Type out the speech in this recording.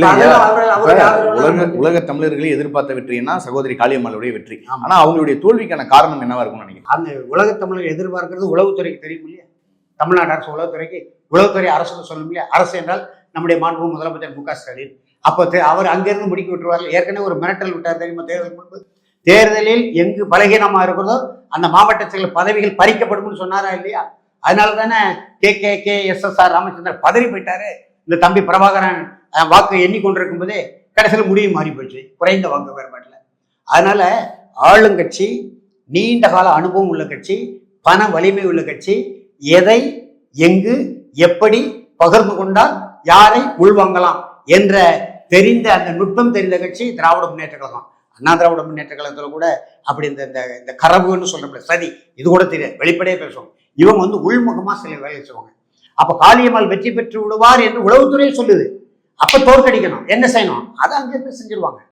உலக உலக தமிழர்களே எதிர்பார்த்த வெற்றினா சகோதரி காளியம்மாளுடைய வெற்றி. ஆனா அவங்களுடைய தோல்விக்கான காரணம் என்னவா இருக்கும்னு நினைக்கிறேன் அந்த உலகத் தமிழர் எதிர்பார்க்கிறது உளவுத்துறைக்கு தெரியும் இல்லையா? தமிழ்நாடு அரசு உளவுத்துறைக்கு உளவுத்துறை அரசுன்னு சொல்லும் இல்லையா? அரசு என்றால் நம்முடைய மாண்பு முதலமைச்சர் மு க ஸ்டாலின். அப்போ அவர் அங்கிருந்து முடிக்கி விட்டுருவார்கள் ஏற்கனவே ஒரு மிரட்டல் விட்டார் தெரியுமா தேர்தல் முன்பு? தேர்தலில் எங்கு பலகீனமா இருக்கிறதோ அந்த மாவட்ட செயலர் பதவிகள் பறிக்கப்படும்னு சொன்னாரா இல்லையா? அதனால தானே K K K S S R Ramachandran பதறி போயிட்டாரு. இந்த தம்பி பிரபாகரன் வாக்கு எண்ணிக்கொண்டிருக்கும் போதே கடைசியில் முடிவு மாறி போச்சு. குறைந்த வாக்கு வேறுபாட்டில். அதனால ஆளுங்கட்சி நீண்ட கால அனுபவம் உள்ள கட்சி பண வலிமை உள்ள கட்சி எதை எங்கு எப்படி பகிர்ந்து கொண்டால் யாரை உள்வாங்கலாம் என்ற தெரிந்த அந்த நுட்பம் தெரிந்த கட்சி திராவிட முன்னேற்ற கழகம். அண்ணா திராவிட முன்னேற்ற கழகத்தில் கூட அப்படி இந்த இந்த இந்த கரவுன்னு சொல்றோம்ல சதி இது கூட தெரியாது. வெளிப்படையே பேசுவாங்க இவங்க வந்து உள்முகமாக சில வேலை செய்வாங்க. அப்போ காளியம்மாள் வெற்றி பெற்று விடுவார் என்று உளவுத்துறை சொல்லுது. அப்ப தோற்கடிக்கணும். என்ன செய்யணும்? அதை அங்கிருந்து செஞ்சிருவாங்க.